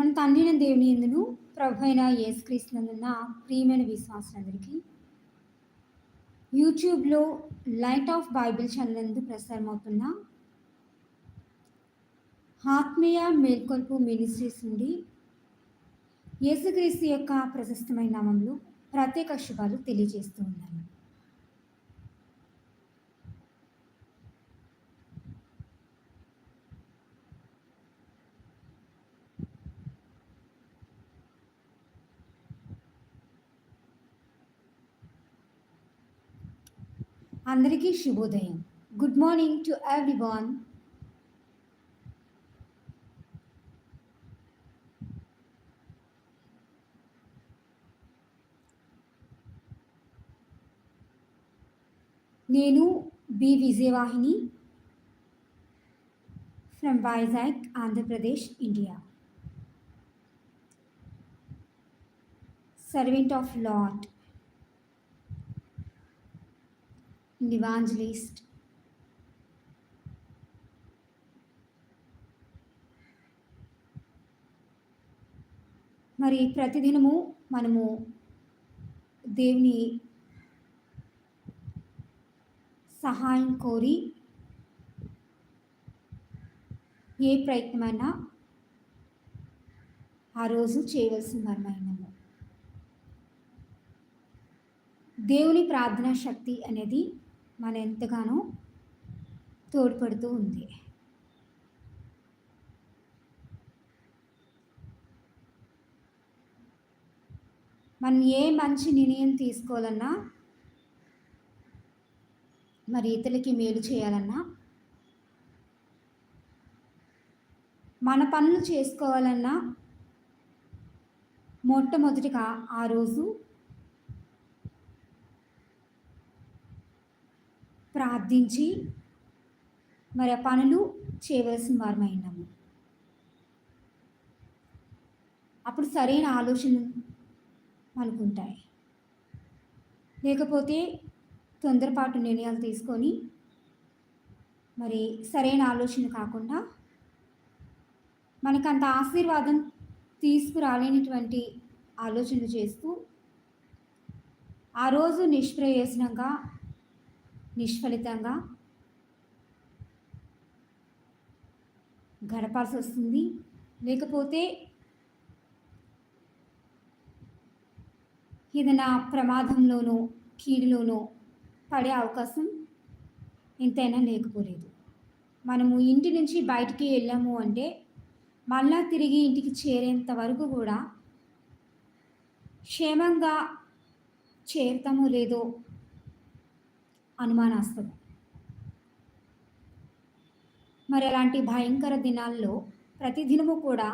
మన తండ్రిన దేవుని ఎందును ప్రభు అయిన యేసుక్రీస్తునందున్న ప్రియమైన విశ్వాసులందరికీ యూట్యూబ్లో లైట్ ఆఫ్ బైబిల్ ఛానల్ నందు ప్రసారమవుతున్న ఆత్మీయ మేల్కొల్పు మినిస్ట్రీస్ నుండి యేసుక్రీస్తు యొక్క ప్రశస్తమైన నామంలో ప్రత్యేక శుభాలు తెలియజేస్తూ ఉన్నారు అందరికీ శుభోదయం. గుడ్ మార్నింగ్ టు ఎవ్రీవాన్ నేను B Vijayavahini from Vizag Andhra Pradesh India servant of lord evangelist. మరి ప్రతిదినము మనము దేవుని సహాయం కోరి ఏ ప్రయత్నమైనా ఆ రోజు చేయవలసిన మరమైనము దేవుని ప్రార్థనా శక్తి అనేది మన ఎంతగానో తోడ్పడుతూ ఉంది. మనం ఏ మంచి నిర్ణయం తీసుకోవాలన్నా మరి ఇతరులకి మేలు చేయాలన్నా మన పనులు చేసుకోవాలన్నా మొట్టమొదటిగా ఆ రోజు ప్రార్థించి మరి ఆ పనులు చేయవలసిన వారమైనాము అప్పుడు సరైన ఆలోచనలు మనకుంటాయి. లేకపోతే తొందరపాటు నిర్ణయాలు తీసుకొని మరి సరైన ఆలోచన కాకుండా మనకంత ఆశీర్వాదం తీసుకురాలేనటువంటి ఆలోచనలు చేస్తూ ఆ రోజు నిష్ప్రయోజనంగా నిష్ఫలితంగా గడపాల్సి వస్తుంది. లేకపోతే ఏదైనా ప్రమాదంలోనో కీడులోనో పడే అవకాశం ఎంతైనా లేకపోలేదు. మనము ఇంటి నుంచి బయటికి వెళ్ళాము అంటే మళ్ళా తిరిగి ఇంటికి చేరేంత వరకు కూడా క్షేమంగా చేరుతామో లేదో అనుమానాస్పదం. మరి అలాంటి భయంకర దినాల్లో ప్రతిదినము కూడా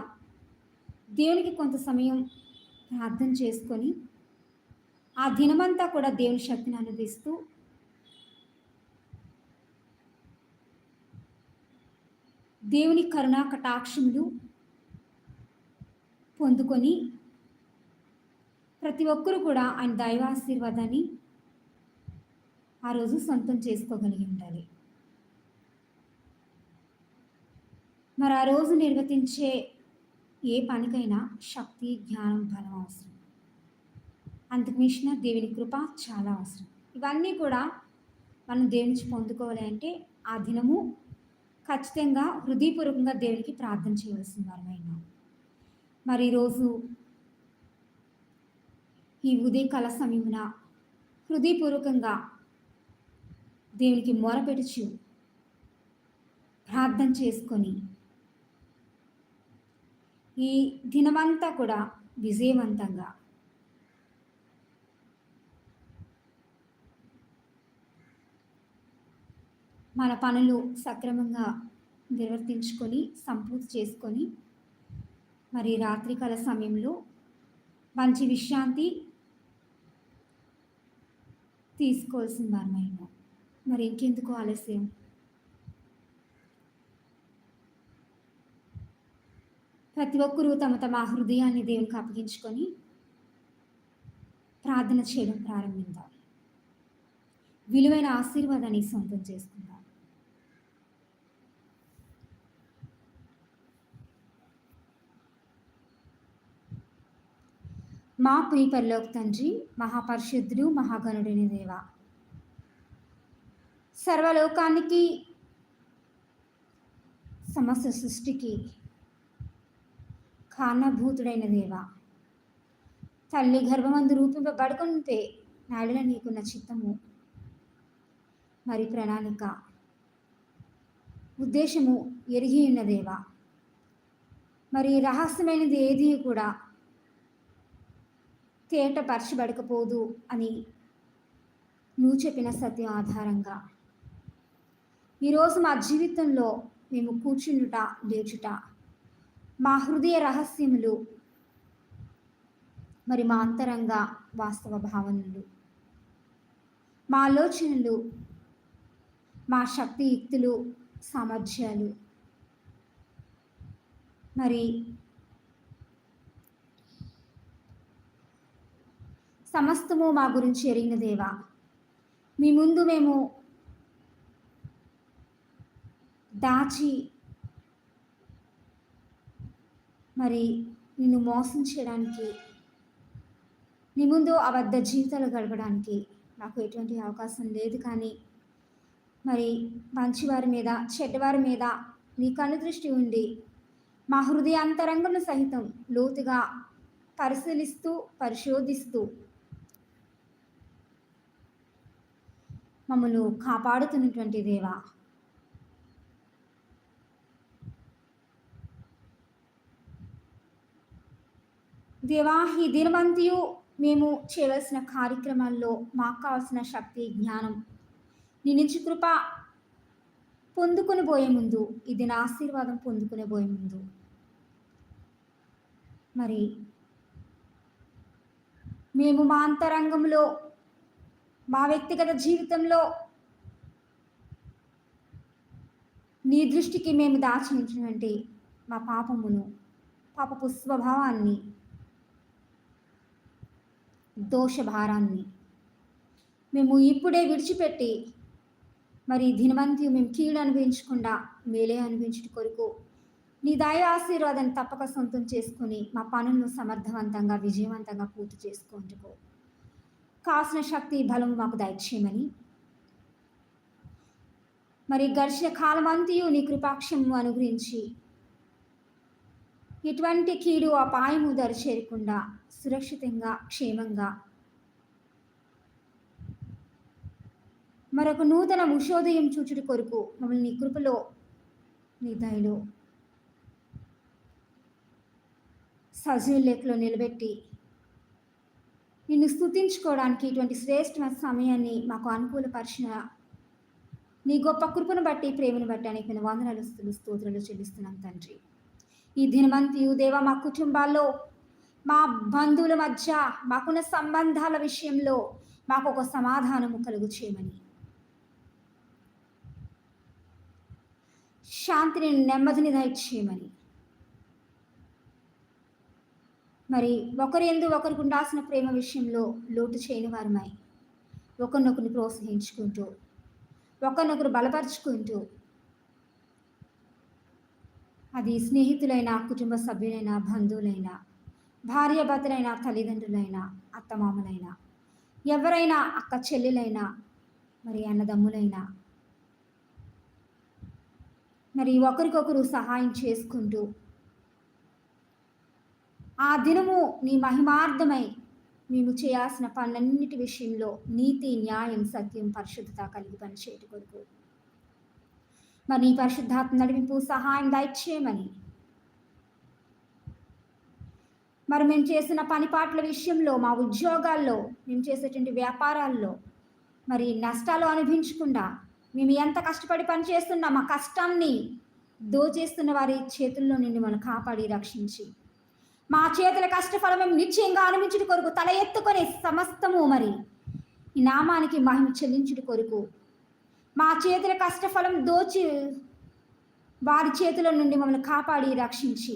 దేవునికి కొంత సమయం ప్రార్థన చేసుకొని ఆ దినమంతా కూడా దేవుని శక్తిని అనుభవిస్తూ దేవుని కరుణా కటాక్షములు పొందుకొని ప్రతి ఒక్కరూ కూడా ఆయన దైవాశీర్వాదాన్ని ఆ రోజు సొంతం చేసుకోగలిగి ఉండాలి మరి ఆ రోజు నిర్వర్తించే ఏ పనికైనా శక్తి జ్ఞానం బలం అవసరం. అందుకు మించిన దేవుని కృప చాలా అవసరం. ఇవన్నీ కూడా మనం దేవుని నుంచి పొందుకోవాలి అంటే ఆ దినము ఖచ్చితంగా హృదయపూర్వకంగా దేవునికి ప్రార్థన చేయవలసిన వారమైన. మరి ఈరోజు ఈ ఉదయకాల సమయమున హృదయపూర్వకంగా దేవునికి మొరపెడుచు. ప్రార్థన చేసుకొని. ఈ దినమంతా కూడా విజయవంతంగా. మన పనులు సక్రమంగా నిర్వర్తించుకొని సంపూర్తి చేసుకొని మరి రాత్రికాల సమయంలో మంచి విశ్రాంతి తీసుకోవాల్సిన వారమైన మరి ఇంకెందుకు ఆలస్యం? ప్రతి ఒక్కరూ తమ తమ హృదయాన్ని దేవునికి అప్పగించుకొని ప్రార్థన చేయడం ప్రారంభిద్దాం. విలువైన ఆశీర్వాదాన్ని సొంతం చేసుకుందాం. మా ప్రియ తండ్రి మహాపరిశుద్ధుడు మహాగణుడిని దేవా సర్వలోకానికి సమస్త సృష్టికి కారణభూతుడైన దేవ తల్లి గర్భమందు రూపింపబడుకుంటే నాడున నీకున్న చిత్తము. మరి ప్రణాళిక ఉద్దేశము ఎరిగి ఉన్న దేవ మరి రహస్యమైనది ఏది కూడా తేటపరచబడకపోదు అని నువ్వు చెప్పిన సత్యం ఆధారంగా. ఈరోజు మా జీవితంలో మేము కూర్చుండుట లేచుట మా హృదయ రహస్యములు మరి మా అంతరంగ వాస్తవ భావనలు మా ఆలోచనలు మా శక్తియుక్తులు సామర్థ్యాలు. మరి సమస్తము మా గురించి ఎరిగిన దేవా మీ ముందు మేము దాచి మరి నిన్ను మోసం చేయడానికి నీ ముందు అబద్ధ జీవితాలు గడపడానికి నాకు ఎటువంటి అవకాశం లేదు. కానీ మరి మంచివారి మీద చెడ్డవారి మీద నీ కన్ను దృష్టి ఉండి మా హృదయాంతరంగంలో సహితం లోతుగా పరిశీలిస్తూ పరిశోధిస్తూ మమ్మల్ని కాపాడుతున్నటువంటి దేవా దేవా దినవంతియు మేము చేయవలసిన కార్యక్రమాల్లో మాకు కావాల్సిన శక్తి జ్ఞానం. నీ నుంచి కృప పొందుకుని పోయే ముందు ఇది నా ఆశీర్వాదం పొందుకునే పోయే ముందు. మరి మేము మా అంతరంగంలో మా వ్యక్తిగత జీవితంలో నీ దృష్టికి మేము దాచి ఉంచినటువంటి మా పాపమును పాపపు స్వభావాన్ని దోషభారాన్ని. మేము ఇప్పుడే విడిచిపెట్టి మరి దినవంతి మేము కీడు అనుభవించకుండా మేలే అనుభవించుట కొరకు నీ దయ ఆశీర్వాదాన్ని తప్పక సొంతం చేసుకుని మా పనులను సమర్థవంతంగా విజయవంతంగా పూర్తి చేసుకుంటుకో కాసిన శక్తి బలం మాకు దయచేయమని. మరి ఘర్షణ కాలమంతయు నీ కృపాక్షము అనుగ్రహించి ఎటువంటి కీడు అపాయము దరి చేరకుండా సురక్షితంగా క్షేమంగా. మరొక నూతన ఉషోదయం చూచుడు కొరకు మమ్మల్ని నీ కృపలో నీ దయలో సజీవ లేఖలో నిలబెట్టి నిన్ను స్థుతించుకోవడానికి ఇటువంటి శ్రేష్టమైన సమయాన్ని మాకు అనుకూలపరిచిన నీ గొప్ప కృపను బట్టి ప్రేమను బట్టి అనేక వందనాలు స్తోత్రాలు చెల్లిస్తున్నాం తండ్రి. ఈ దినమంతియు దేవ మా కుటుంబాల్లో మా బంధువుల మధ్య మాకున్న సంబంధాల విషయంలో మాకు ఒక సమాధానము కలుగు చేయమని. శాంతిని నెమ్మదిని దయచేయమని. మరి ఒకరు ఎందు ఒకరికి ఉండాల్సిన ప్రేమ విషయంలో లోటు చేయని వారమై ఒకరినొకరిని ప్రోత్సహించుకుంటూ ఒకరినొకరు బలపరుచుకుంటూ అది స్నేహితులైన కుటుంబ సభ్యులైన బంధువులైనా భార్యాభర్తలైన తల్లిదండ్రులైన అత్తమామలైనా ఎవరైనా అక్క చెల్లెలైనా మరి అన్నదమ్ములైనా మరి ఒకరికొకరు సహాయం చేసుకుంటూ ఆ దినము నీ మహిమార్థమై మేము చేయాల్సిన పనులన్నిటి విషయంలో నీతి న్యాయం సత్యం పరిశుద్ధత కలిగి పనిచేయట కొరకు. మరి నీ పరిశుద్ధాత్మ నడిపింపు సహాయం దయచేయమని. మరి మేము చేసిన పనిపాట్ల విషయంలో మా ఉద్యోగాల్లో మేము చేసేటువంటి వ్యాపారాల్లో మరి నష్టాలు అనుభవించకుండా మేము ఎంత కష్టపడి పని చేస్తున్నా మా కష్టాన్ని దోచేస్తున్న వారి చేతుల్లో నిండి మనం కాపాడి రక్షించి. మా చేతుల కష్టఫలం మేము నిశ్చయంగా అనుభవించుడు కొరకు తల ఎత్తుకొని సమస్తము మరి ఈ నామానికి మహిమ చెల్లించుడు కొరకు మా చేతుల కష్టఫలం దోచి వారి చేతుల నుండి మమ్మల్ని కాపాడి రక్షించి.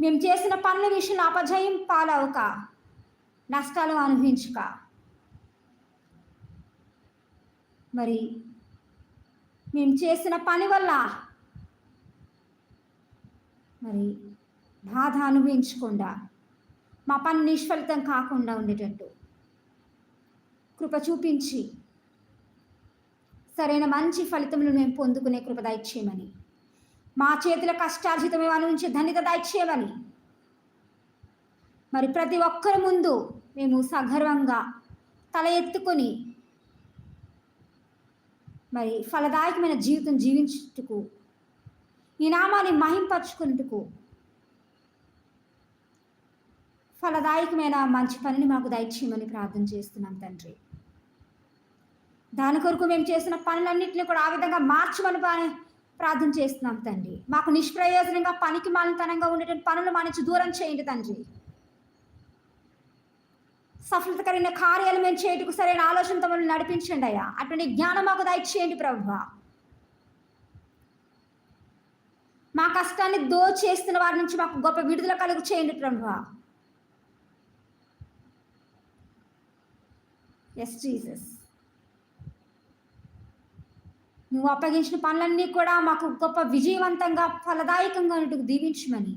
మేము చేసిన పనుల విషయంలో అపజయం పాలవక నష్టాలు అనుభవించుక. మరి మేము చేసిన పని వల్ల మరి బాధ అనుభవించకుండా మా పని నిష్ఫలితం కాకుండా ఉండేటట్టు కృప చూపించి సరైన మంచి ఫలితములు మేము పొందుకునే కృప దయచేయమని. మా చేతుల కష్టార్జితమే మేము అనుభవించే ధన్యత దయచేయమని. మరి ప్రతి ఒక్కరి ముందు మేము సగర్వంగా తల ఎత్తుకొని మరి ఫలదాయకమైన జీవితం జీవించుటకు ఈ నామాన్ని మహింపరచుకున్నట్టుకు ఫలదాయకమైన మంచి పనిని మాకు దయచేయమని ప్రార్థన చేస్తున్నాం తండ్రి. దాని కొరకు మేము చేసిన పనులన్నింటినీ కూడా ఆ విధంగా మార్చమని ప్రార్థన చేస్తున్నాం తండ్రి. మాకు నిష్ప్రయోజనంగా పనికి మాలితనంగా ఉండేటువంటి పనులు మా నుంచి దూరం చేయండి తండ్రి. సఫలతకరమైన కార్యాలు మేము చేయటకు సరైన ఆలోచనతో తమను నడిపించండి అయ్యా. అటువంటి జ్ఞానం మాకు దయచేయండి ప్రభు మా కష్టాన్ని దోచేస్తున్న వారి నుంచి మాకు గొప్ప విడుదల కలుగు చేయండి ప్రభు ఎస్ జీసస్ నువ్వు అప్పగించిన పనులన్నీ కూడా మాకు గొప్ప విజయవంతంగా ఫలదాయకంగా ఉన్నట్టు దీవించమని.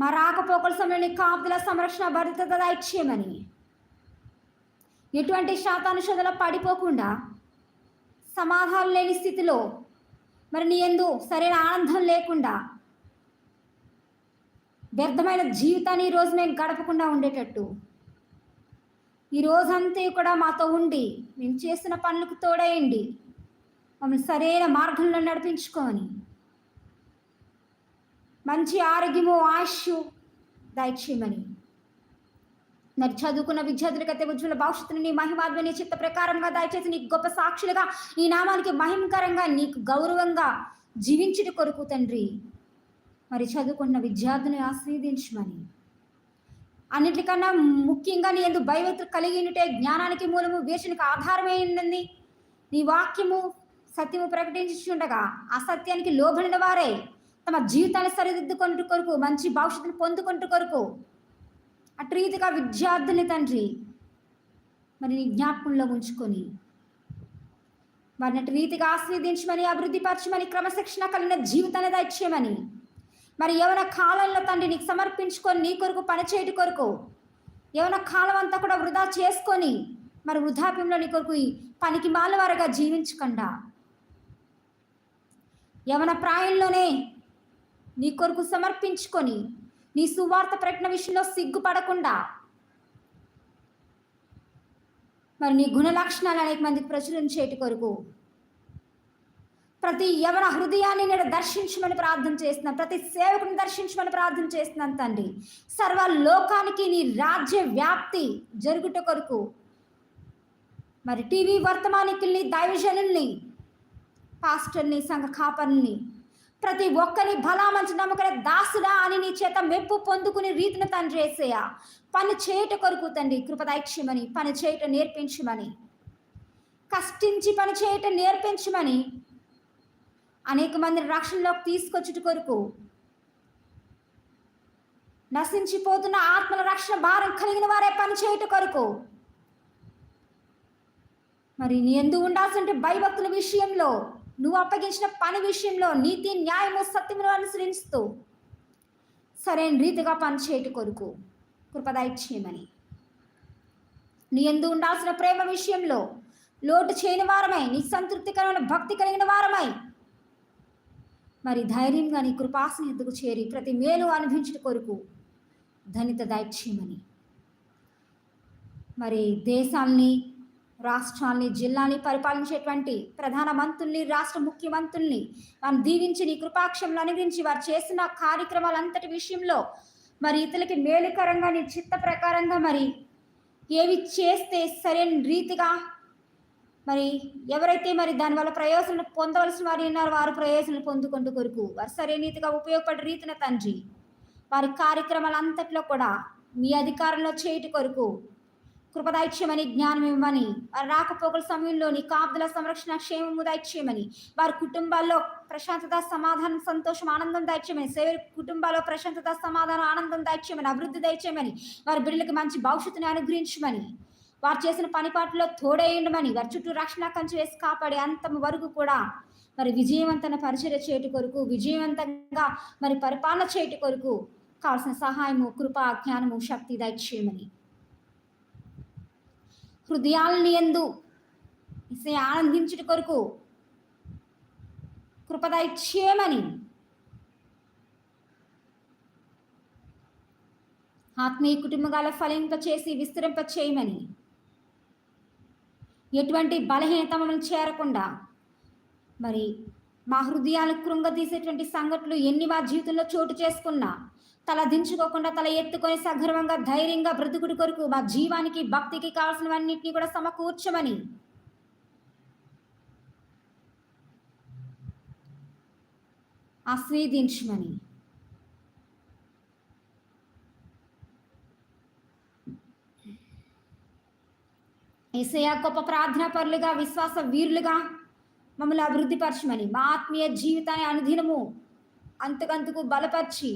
మా రాకపోకల సమయంలో నీ కాపుదల సంరక్షణ భద్రత దయచేయమని ఎటువంటి శాతానుషోధలో పడిపోకుండా సమాధానం లేని స్థితిలో మరి నీ ఎందు సరైన ఆనందం లేకుండా వ్యర్థమైన జీవితాన్ని ఈరోజు మేము గడపకుండా ఉండేటట్టు. ఈ రోజంతా కూడా మాతో ఉండి మేము చేసిన పనులకు తోడేయండి. మమ్మల్ని సరైన మార్గంలో నడిపించుకొని మంచి ఆరోగ్యము ఆయుష్ దయచేయమని మరి చదువుకున్న విద్యార్థులకైతే ఉజ్వల భవిష్యత్తుని నీ మహిమాత్మ చిత్త ప్రకారంగా దయచేసి నీకు గొప్ప సాక్షులుగా ఈ నామానికి మహిమకరంగా నీకు గౌరవంగా జీవించుట కొరకు తండ్రి. మరి చదువుకున్న విద్యార్థిని ఆస్వాదించమని అన్నిటికన్నా ముఖ్యంగా నీ ఎందు భయవత్తు కలిగి ఉంటే జ్ఞానానికి మూలము వేషనికి ఆధారమైంది నీ వాక్యము సత్యము ప్రకటించుండగా ఆ సత్యానికి లోబడిన వారే తమ జీవితాన్ని సరిదిద్దుకుంటు కొరకు మంచి భవిష్యత్తును పొందుకుంటు కొరకు. అటు రీతిగా విద్యార్థుని తండ్రి మరి నీ జ్ఞాపకంలో ఉంచుకొని వారిని అటు రీతిగా ఆస్వాదించమని అభివృద్ధిపరచమని క్రమశిక్షణ కలిగిన జీవితాన్ని దయచేయమని మరి యవన కాలంలో తండ్రి నీకు సమర్పించుకొని నీ కొరకు పనిచేయటి కొరకు యవన కాలం అంతా కూడా వృధా చేసుకొని మరి వృద్ధాప్యంలో నీ కొరకు పనికి మాలవారుగా జీవించకుండా యవన ప్రాయంలోనే నీ కొరకు సమర్పించుకొని నీ సువార్త ప్రకటన విషయంలో సిగ్గుపడకుండా మరి నీ గుణ లక్షణాలు అనేక మందికి ప్రచురించేటి కొరకు ప్రతి యవన హృదయాన్ని నేను దర్శించమని ప్రార్థన చేస్తున్నాను. ప్రతి సేవకుని దర్శించమని ప్రార్థన చేస్తున్నాను తండ్రి. సర్వ లోకానికి నీ రాజ్య వ్యాప్తి జరుగుట కొరకు. మరి టీవీ వర్తమానికుల్ని దైవజనుల్ని పాస్టర్ని సంఘ కాపర్ని ప్రతి ఒక్కరిని బలా మంచి దాసుడా అని నీ చేత మెప్పు పొందుకుని రీతిని తండ్రి వేసేయ పని చేయట కొరకు తండ్రి కృపదైక్ష్యమని పని చేయట నేర్పించమని కష్టించి పని చేయట నేర్పించమని అనేక మందిని రక్షణలోకి తీసుకొచ్చుట కొరకు నశించిపోతున్న ఆత్మల రక్షణ భారం కలిగిన వారే పని చేయుట కొరకు. మరి నీ ఎందు ఉండాల్సిన భయభక్తుల విషయంలో నువ్వు అప్పగించిన పని విషయంలో నీతి న్యాయము సత్యమును అనుసరిస్తూ సరైన రీతిగా పనిచేయట కొరకు కృపదాయిచ్చేయమని నీ ఎందు ఉండాల్సిన ప్రేమ విషయంలో లోటు చేయని వారమై నీ సంతృప్తికరమైన భక్తి కలిగిన వారమై మరి ధైర్యంగా నీ కృపాసన ఎందుకు చేరి ప్రతి మేలు అనుభవించుట కొరకు ధనిత దైత్యమని మరి దేశాల్ని రాష్ట్రాల్ని జిల్లాని పరిపాలించేటువంటి ప్రధాన మంత్రుల్ని రాష్ట్ర ముఖ్యమంత్రుల్ని మనం దీవించి నీ కృపాక్షంలో అనుగ్రహించి వారు చేసిన కార్యక్రమాలంతటి విషయంలో మరి ఇతరులకి మేలుకరంగా నీ చిత్త ప్రకారంగా మరి ఏవి చేస్తే సరైన రీతిగా మరి ఎవరైతే మరి దానివల్ల ప్రయోజనం పొందవలసిన వారు ఉన్నారో వారు ప్రయోజనం పొందుకుంటూ కొరకు. వారు సరైన రీతిగా ఉపయోగపడే రీతిన తండ్రి. వారి కార్యక్రమాలంతట్లో కూడా మీ అధికారంలో చేయటి కొరకు కృపదైత్యమని జ్ఞానం ఇవ్వమని వారి రాకపోకల సమయంలోని కాపుదల సంరక్షణ క్షేమము దైత్యమని వారి కుటుంబాల్లో ప్రశాంతత సమాధానం సంతోషం ఆనందం దైత్యమని సేవ కుటుంబాల్లో ప్రశాంతత సమాధానం ఆనందం దైత్యమని అభివృద్ధి దైత్యమని వారి బిడ్డలకు మంచి భవిష్యత్తుని అనుగ్రహించమని వారు చేసిన పనిపాట్లో తోడేయండమని వారి చుట్టూ రక్షణ కంచు వేసి కాపాడి అంతం వరకు కూడా మరి విజయవంతన పరిచయ చేయటి కొరకు విజయవంతంగా మరి పరిపాలన చేయటి కొరకు కావాల్సిన సహాయము కృప జ్ఞానము శక్తి దయచేయమని. హృదయాలని ఎందు ఇసే ఆనందించుట కొరకు కృపదయచేయమని ఆత్మీయ కుటుంబాల ఫలింప చేసి విస్తరింప చేయమని ఎటువంటి బలహీనత చేరకుండా మరి మా హృదయాలు కృంగతీసేటువంటి సంఘటనలు ఎన్ని మా జీవితంలో చోటు చేసుకున్నా తల దించుకోకుండా తల ఎత్తుకొని సగర్వంగా ధైర్యంగా బ్రతుకుడు కొరకు మా జీవానికి భక్తికి కావాల్సినవన్నింటినీ కూడా సమకూర్చమని. ఆస్వాదించమని ఏసయ గొప్ప ప్రార్థనా పరులుగా విశ్వాస వీరులుగా మమ్మల్ని అభివృద్ధిపరచమని మా ఆత్మీయ జీవితాన్ని అనుదినము అంతకంతకు బలపరిచి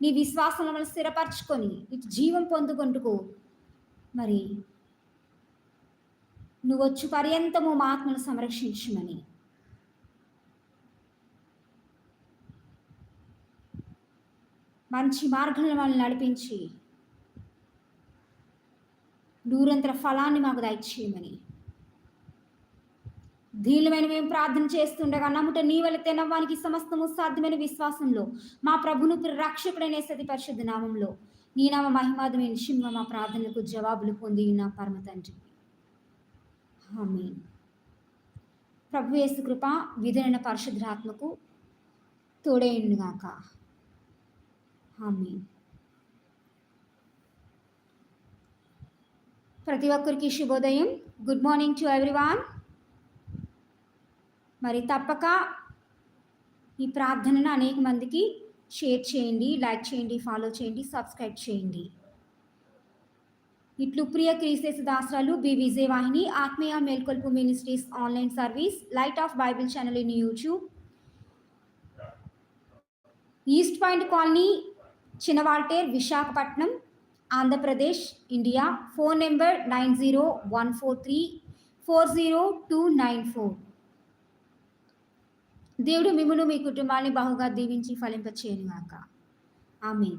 నీ విశ్వాసం మమ్మల్ని స్థిరపరచుకొని ఇటు జీవం పొందుకుంటుకు. మరి నువ్వు వచ్చి పర్యంతము మా ఆత్మను సంరక్షించమని. మంచి మార్గంలో మనల్ని నడిపించి నూరంతర ఫలాన్ని మాకు దయచేయమని. దీనిమైన మేము ప్రార్థన చేస్తుండగా నమ్ముట నీ వల్ల నవ్వానికి సమస్తము సాధ్యమైన విశ్వాసంలో మా ప్రభును రక్షకుడైన సతి పరిశుద్ధ నామంలో నీ నామ మహిమాదమైన నిశ్చింగా మా ప్రార్థనలకు జవాబులు పొంది నా పరమ తండ్రి. ఆమె ప్రభు యేసు కృప విధులైన పరిశుద్ధాత్మకు తోడేయుగాక ఆమె ప్రతి ఒక్కరికి శుభోదయం. గుడ్ మార్నింగ్ టు ఎవ్రీవాన్ మరి తప్పక ఈ ప్రార్థనను అనేక మందికి షేర్ చేయండి లైక్ చేయండి ఫాలో చేయండి సబ్స్క్రైబ్ చేయండి. ఇట్లు ప్రియ క్రీస్తేసు దాసరాలు బి విజయవాహిని ఆత్మీయ మేల్కొల్పు ministries online service light of Bible channel in YouTube. East point colony Chinna Waltair Visakhapatnam. Andhra Pradesh India. Phone number nine zero one four three four zero two nine four. దేవుడు మిమ్మల్ని మీ కుటుంబాన్ని బహుగా దీవించి ఫలింపచేయనుగాక. ఆమె